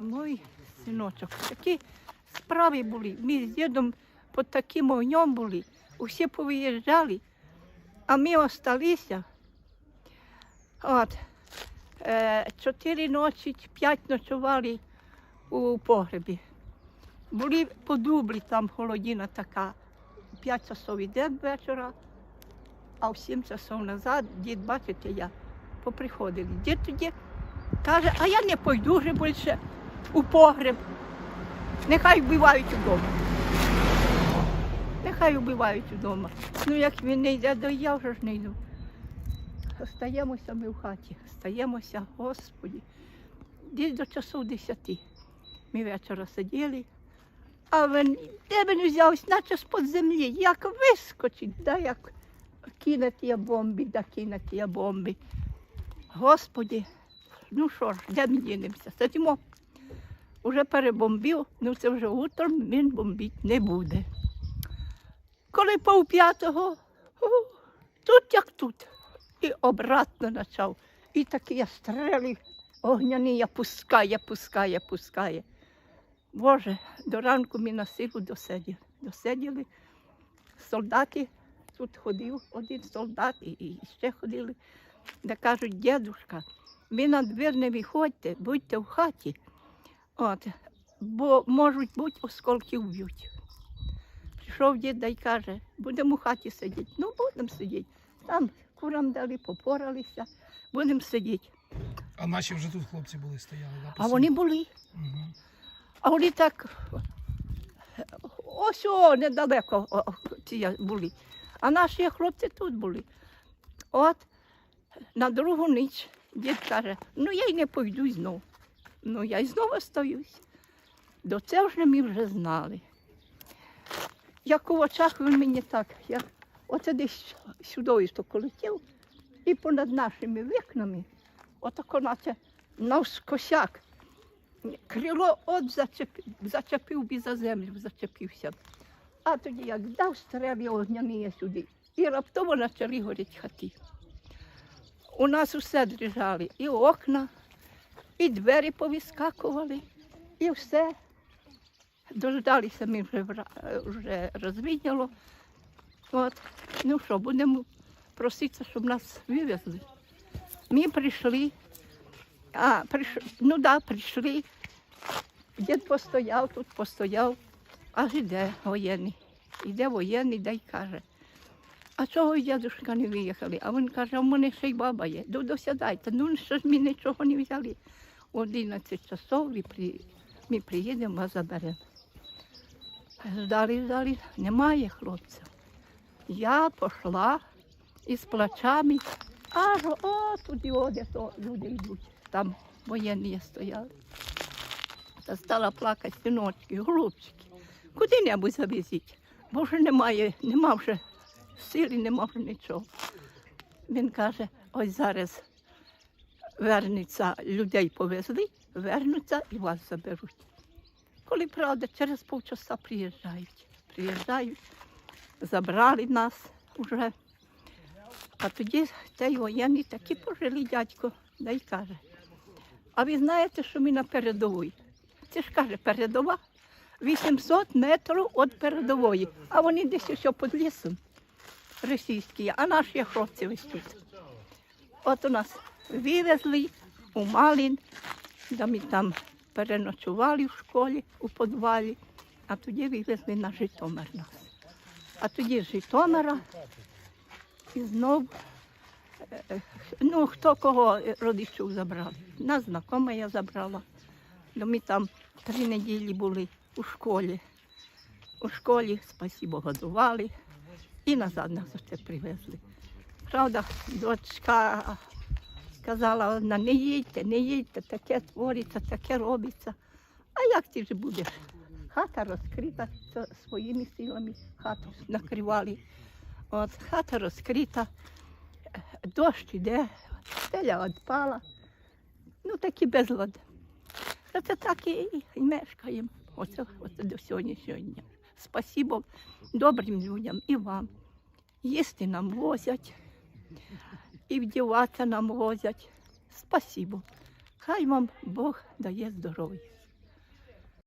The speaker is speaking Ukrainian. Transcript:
мой синочок, такі справи були. Ми з дідом під таким огнем були. Усі повиїжджали, а ми осталися. От. Е, чотири ночі, п'ять ночували у погребі. Були по дублі, там холодина така. П'ять часов іде вечора, а в сім часов назад, дід, бачите, я поприходили. Дід тоді каже, а я не пойду вже більше у погреб. Нехай вбивають вдома. Нехай вбивають вдома. Ну як він не йде, то я вже ж не йду. Остаємося ми в хаті, стаємося, Господі. Десь до часу десяти. Ми вечора сиділи, а він, де він взявся, наче з-под землі, як вискочить, да, як кине ті бомби, да кине ті бомби. Господі, ну що ж, де ми дінемося? Сидимо. Уже перебомбив, ну це вже утром він бомбити не буде. Коли пов п'ятого, тут як тут. І обратно почав. І такі стріли огняні я пускає, пускає, пускає. Боже, до ранку ми на силу досиділи. Досиділи. Солдати тут ходив, один солдат і ще ходили, де кажуть, дідушка, ви на двір не виходьте, будьте в хаті, От, бо можуть бути осколки вб'ють. Прийшов дід й каже, будемо в хаті сидіти. Ну, будемо сидіти. Там курам дали, попоралися, будемо сидіти. А наші вже тут хлопці були, стояли. Да, А вони були. Угу. А вони так ось о, недалеко ці були. А наші хлопці тут були. От на другу ніч дід каже, ну я й не пойду знов. Ну я й знову остаюсь. До це вже ми вже знали. Як у очах він мені так, як оце десь сюди полетів, і понад нашими вікнами, отако наче навскосяк. Крило от зачепив, зачепив би за землю, зачепився. А тоді як дав стрелі огняні сюди, і раптово почали горіти хати. У нас усе дрижали, і окна, і двері повіскакували, і все. Дождалися ми вже, вже розвідняло. От. Ну що, будемо проситися, щоб нас вивезли. Ми прийшли, а, прийш... ну так, да, прийшли. Дід постояв тут, постояв, аж іде воєнний. Іде воєнний, да й каже. А чого дядушка не виїхали? А він каже, в мене ще й баба є. Досядайте. Ну, що ж ми нічого не взяли. В 11 часов ми, при... ми приїдемо, вас заберемо. Ждали, ждали, немає хлопців. Я пішла із плачами, аж о, туди оде, то люди йдуть. Там воєнні стояли. Та стала плакати синочки, голубчики. Куди-небудь завезіть, бо вже немає, нема вже сили, нема вже нічого. Він каже, ось зараз вернеться, людей повезли, вернуться і вас заберуть. Коли правда, через півчаса приїжджають. Приїжджають, забрали нас вже. А тоді цей воєнний такий пожилий дядько, да й каже. А ви знаєте, що ми на передовій? Це ж каже, передова 800 метрів від передової, а вони десь ще під лісом російські, а наші хлопці ось тут. От у нас вивезли у Малін, де ми там переночували в школі у підвалі, а тоді вивезли на Житомир нас. А тоді з Житомира і знов, е, ну хто кого родичів забрали. Нас знакома я забрала. Ну, ми там три неділі були у школі. У школі, спасибо, годували і назад нас оце привезли. Правда, дочка сказала одна, не їдьте, не їдьте, таке твориться, таке робиться. А як ти ж будеш? Хата розкрита своїми силами, хату накривали. От, хата розкрита, дощ іде, стеля відпала. Ну такий безлад. Це так і, і мешкаємо. Оце, оце до сьогоднішнього дня. Спасибо добрим людям і вам. Їсти нам возять, і вдіватися нам возять. Спасибо. Хай вам Бог дає здоров'я.